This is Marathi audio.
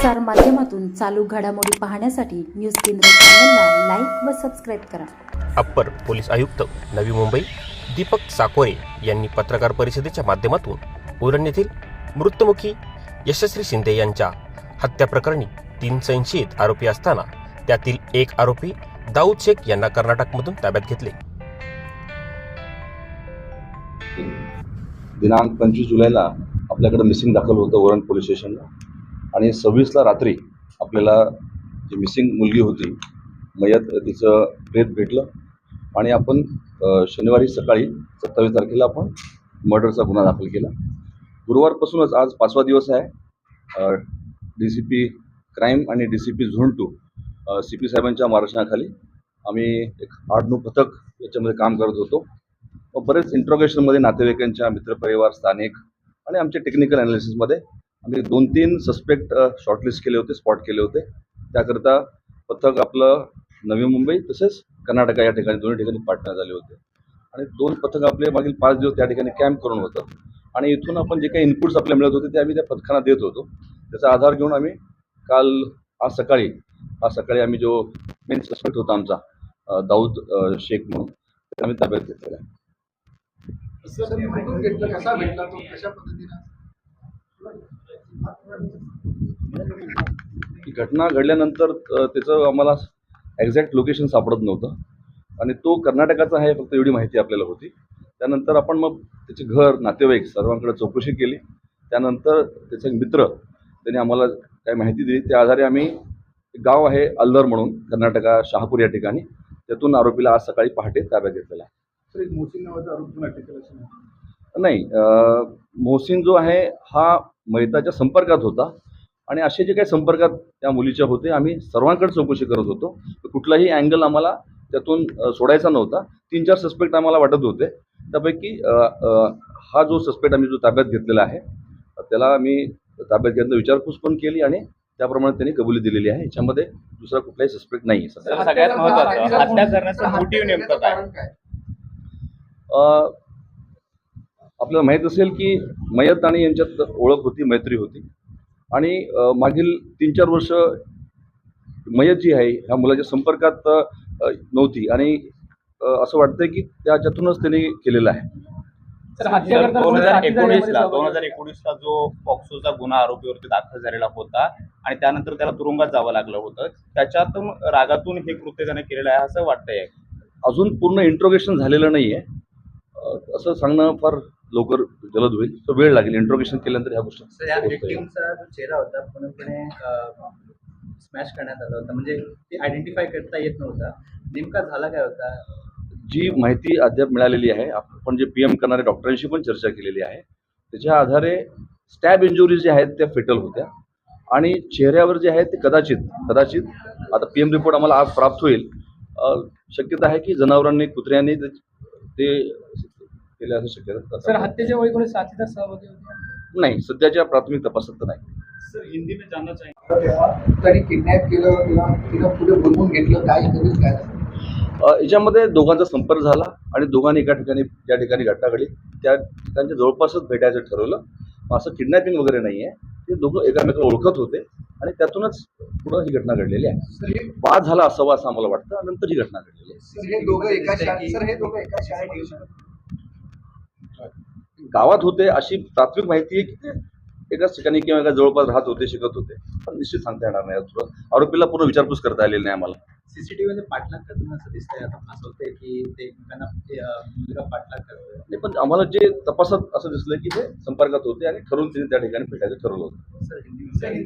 प्रसार माध्यमातून चालू घडामोडी पाहण्यासाठी न्यूज केंद्र चॅनलला लाईक व सबस्क्राईब करा. अप्पर पोलीस आयुक्त नवी मुंबई दीपक साकोरे यांनी पत्रकार परिषदेच्या माध्यमातून उरण येथील मृत्युमुखी यशस्वी शिंदे यांच्या हत्या प्रकरणी तीन संशयित आरोपी असताना त्यातील एक आरोपी दाऊद शेख यांना कर्नाटकमधून ताब्यात घेतले. दिनांक पंचवीस जुलैला आपल्याकडे मिसिंग दाखल होतं वरण पोलीस स्टेशनला. आणि सव्वीसला रात्री आपल्याला जी मिसिंग मुलगी होती मयत तिचं प्रेत भेटलं. आणि आपण शनिवारी सकाळी सत्तावीस तारखेला आपण मर्डरचा गुन्हा दाखल केला. गुरुवारपासूनच आज पाचवा दिवस आहे. डी सी पी क्राईम आणि D C P zone two C P साहेबांच्या मार्गदर्शनाखाली आम्ही एक आठ नऊ पथक याच्यामध्ये काम करत होतो. बरेच इंट्रोगेशनमध्ये नातेवाईकांच्या मित्रपरिवार स्थानिक आणि आमच्या टेक्निकल ॲनालिसिसमध्ये आम्ही दोन तीन सस्पेक्ट शॉर्टलिस्ट केले होते स्पॉट केले होते. त्याकरता पथक आपलं नवी मुंबई तसेच कर्नाटका या ठिकाणी दोन्ही ठिकाणी पार्टनर झाले होते. आणि दोन पथक आपले मागील पाच दिवस त्या ठिकाणी कॅम्प करून होतं आणि इथून आपण जे काही इनपुट्स आपल्या मिळत होते ते आम्ही त्या पथकांना देत होतो. त्याचा आधार घेऊन आम्ही काल आज सकाळी आज सकाळी आम्ही जो मेन सस्पेक्ट होता आमचा दाऊद शेख म्हणून ते आम्ही ताब्यात घेतलेला आहे सर कुठून घेतलं कसा भेटला तो कशा पद्धतीनं ही घटना घडल्यानंतर त्याचं आम्हाला एक्झॅक्ट लोकेशन सापडत नव्हतं. आणि तो कर्नाटकाचा आहे फक्त एवढी माहिती आपल्याला होती. त्यानंतर आपण मग त्याचे घर नातेवाईक सर्वांकडे चौकशी केली. त्यानंतर त्याचे एक मित्र त्यांनी आम्हाला काय माहिती दिली. त्या आधारे आम्ही एक गाव आहे अल्लर म्हणून कर्नाटका शहापूर या ठिकाणी. त्यातून आरोपीला आज सकाळी पहाटे ताब्यात घेतलेला आहे. सर एक मोसिन नावाचा आरोप. नाही मोहसिन जो आहे हा मैताच्या संपर्कात होता. आणि असे जे काही संपर्कात त्या मुलीच्या होते आम्ही सर्वांकडे चौकशी करत होतो. तर कुठलाही अँगल आम्हाला त्यातून सोडायचा नव्हता. तीन चार सस्पेक्ट आम्हाला वाटत होते. त्यापैकी हा जो सस्पेक्ट आम्ही जो ताब्यात घेतलेला आहे त्याला आम्ही ताब्यात घेतलं विचारपूस पण केली आणि त्याप्रमाणे त्यांनी कबुली दिलेली आहे. याच्यामध्ये दुसरा कुठलाही सस्पेक्ट नाही सगळ्यात महत्त्वाचं हत्या करण्याचं मोटिव्ह नेमकं काय? कारण काय? अ, आपल्याला माहीत असेल की मयत आणि यांच्यात ओळख होती मैत्री होती. आणि मागील तीन चार वर्ष मयत जी आहे ह्या मुलाच्या संपर्कात नव्हती. आणि असं वाटतंय की त्याच्यातूनच त्यांनी केलेलं आहे. दोन हजार एकोणीसला दोन हजार एकोणीसला जो पॉक्सोचा गुन्हा आरोपीवरती दाखल झालेला होता आणि त्यानंतर त्याला तुरुंगात जावं लागलं होतं त्याच्यातून रागातून हे कृत्य त्याने केलेलं आहे असं वाटतंय. अजून पूर्ण इंट्रोगेशन झालेलं नाही आहे असं सांगणं फार लवकर जलद होईल. तर वेळ लागेल. इंट्रोगेशन केल्यानंतर ह्या गोष्टी चेहरा होता पूर्णपणे स्मॅश करण्यात आला होता. म्हणजे ते आयडेंटिफाय करता येत नव्हता. नेमका झाला काय होता? जी माहिती अद्याप मिळालेली आहे आपण जे पी एम करणाऱ्या डॉक्टरांशी पण चर्चा केलेली आहे त्याच्या आधारे स्टॅब इंजुरीज ज्या आहेत त्या फेटल होत्या. आणि चेहऱ्यावर जे आहे ते कदाचित कदाचित आता पी एम रिपोर्ट आम्हाला आज प्राप्त होईल. शक्यता आहे की जनावरांनी कुत्र्यांनी ते ते केले असं शक्यता सर हत्येच्या वेळी कोणी साथीदार सहभागी होते? नाही सध्याच्या प्राथमिक तपासात तर नाही. सर हिंदी में जानना चाहिए तेव्हा त्यांनी किडनॅप केलं तिला पुढे बोलवून घेतलं काय काय याच्यामध्ये दोघांचा संपर्क झाला आणि दोघांनी एका ठिकाणी ज्या ठिकाणी घटना घडली त्या ठिकाणच्या जवळपासच भेटायचं ठरवलं. मग असं किडनॅपिंग वगैरे नाही आहे ते दोघं एकमेकाला ओळखत होते आणि त्यातूनच पुढं ही घटना घडलेली आहे. वाद झाला असावा असं आम्हाला वाटतं. नंतर ही घटना घडलेली आहे सर हे दोघं एका शाळेत सर हे दोघं एका शाळेत शिकत गावात होते अशी प्राथमिक माहिती आहे की ते एकाच ठिकाणी किंवा एका जवळपास राहत होते शिकत होते. पण निश्चित सांगता येणार नाही थोडं आरोपीला पूर्ण विचारपूस करता आलेली नाही आम्हाला. सीसीटीव्ही मध्ये पाठलाग करताना असं दिसतंय आता असं होतंय की ते एकमेकांना पाठलाग करतोय नाही पण आम्हाला जे तपासात असं दिसलं की ते संपर्कात होते आणि ठरवून त्यांनी त्या ठिकाणी भेटायचं ठरवलं होतं.